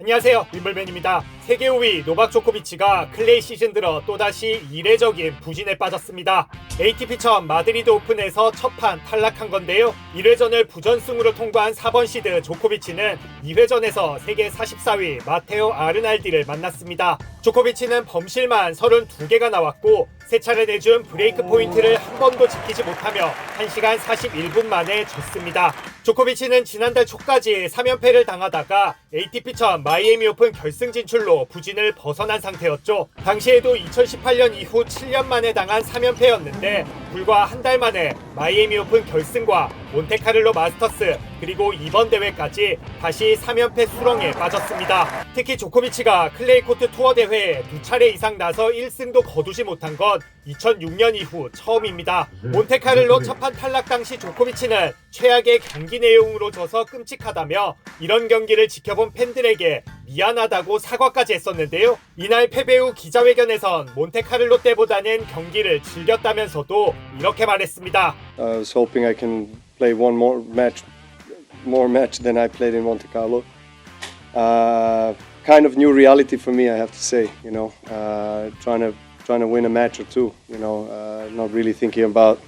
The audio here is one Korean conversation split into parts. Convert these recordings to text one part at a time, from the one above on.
안녕하세요. 윈블맨입니다 세계 5위 노박 조코비치가 클레이 시즌 들어 또다시 이례적인 부진에 빠졌습니다. ATP 처음 마드리드 오픈에서 첫 판 탈락한 건데요. 1회전을 부전승으로 통과한 4번 시드 조코비치는 2회전에서 세계 44위 마테오 아르날디를 만났습니다. 조코비치는 범실만 32개가 나왔고 세 차례 내준 브레이크 포인트를 한 번도 지키지 못하며 1시간 41분 만에 졌습니다. 조코비치는 지난달 초까지 3연패를 당하다가 ATP 천 마이애미 오픈 결승 진출로 부진을 벗어난 상태였죠. 당시에도 2018년 이후 7년 만에 당한 3연패였는데 불과 한 달 만에 마이애미 오픈 결승과 몬테카를로 마스터스 그리고 이번 대회까지 다시 3연패 수렁에 빠졌습니다. 특히 조코비치가 클레이 코트 투어 대회에 두 차례 이상 나서 1승도 거두지 못한 건 2006년 이후 처음입니다. 몬테카를로 첫판 탈락 당시 조코비치는 최악의 경기 내용으로 져서 끔찍하다며 이런 경기를 지켜본 팬들에게 미안하다고 사과까지 했었는데요. 이날 패배 후 기자회견에선 몬테카를로 때보다는 경기를 즐겼다면서도 이렇게 말했습니다. I was hoping I can play one more match, more match than I played in Monte Carlo. Uh, kind of new reality for me, I have to say. You know, uh, trying to trying to win a match or two. You know, uh, not really thinking about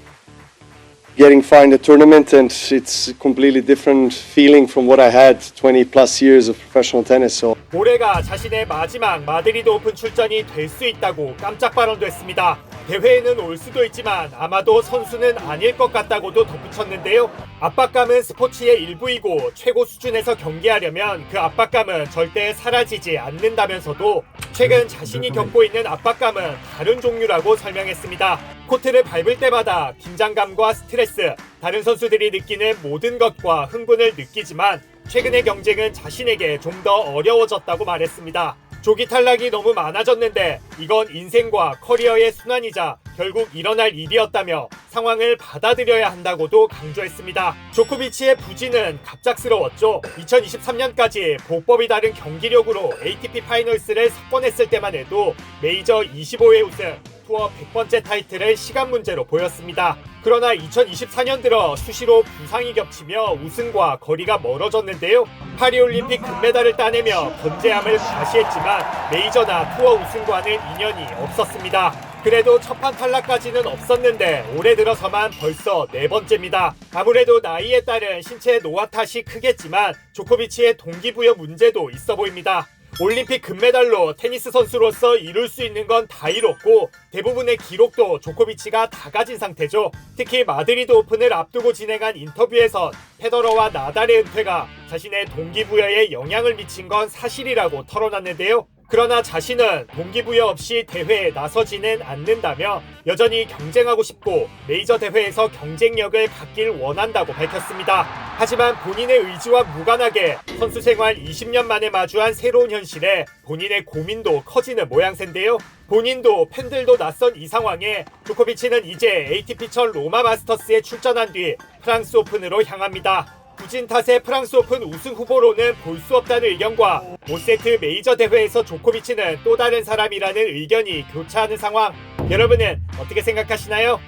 getting far in the tournament, and it's a completely different feeling from what I had 20 plus years of professional tennis. So 올해가 자신의 마지막 마드리드 오픈 출전이 될 수 있다고 깜짝 발언도 했습니다. 대회에는 올 수도 있지만 아마도 선수는 아닐 것 같다고도 덧붙였는데요. 압박감은 스포츠의 일부이고 최고 수준에서 경기하려면 그 압박감은 절대 사라지지 않는다면서도 최근 자신이 겪고 있는 압박감은 다른 종류라고 설명했습니다. 코트를 밟을 때마다 긴장감과 스트레스, 다른 선수들이 느끼는 모든 것과 흥분을 느끼지만 최근의 경쟁은 자신에게 좀 더 어려워졌다고 말했습니다. 조기 탈락이 너무 많아졌는데 이건 인생과 커리어의 순환이자 결국 일어날 일이었다며 상황을 받아들여야 한다고도 강조했습니다. 조코비치의 부진은 갑작스러웠죠. 2023년까지 보법이 다른 경기력으로 ATP 파이널스를 석권했을 때만 해도 메이저 25회 우승, 투어 100번째 타이틀을 시간 문제로 보였습니다. 그러나 2024년 들어 수시로 부상이 겹치며 우승과 거리가 멀어졌는데요. 파리올림픽 금메달을 따내며 건재함을 과시했지만 메이저나 투어 우승과는 인연이 없었습니다. 그래도 첫판 탈락까지는 없었는데 올해 들어서만 벌써 네 번째입니다. 아무래도 나이에 따른 신체 노화 탓이 크겠지만 조코비치의 동기부여 문제도 있어 보입니다. 올림픽 금메달로 테니스 선수로서 이룰 수 있는 건 다 이뤘고 대부분의 기록도 조코비치가 다 가진 상태죠. 특히 마드리드 오픈을 앞두고 진행한 인터뷰에선 페더러와 나달의 은퇴가 자신의 동기부여에 영향을 미친 건 사실이라고 털어놨는데요. 그러나 자신은 동기부여 없이 대회에 나서지는 않는다며 여전히 경쟁하고 싶고 메이저 대회에서 경쟁력을 갖길 원한다고 밝혔습니다. 하지만 본인의 의지와 무관하게 선수 생활 20년 만에 마주한 새로운 현실에 본인의 고민도 커지는 모양새인데요. 본인도 팬들도 낯선 이 상황에 조코비치는 이제 ATP 첫 로마 마스터스에 출전한 뒤 프랑스 오픈으로 향합니다. 부진 탓에 프랑스 오픈 우승 후보로는 볼 수 없다는 의견과 5세트 메이저 대회에서 조코비치는 또 다른 사람이라는 의견이 교차하는 상황. 여러분은 어떻게 생각하시나요?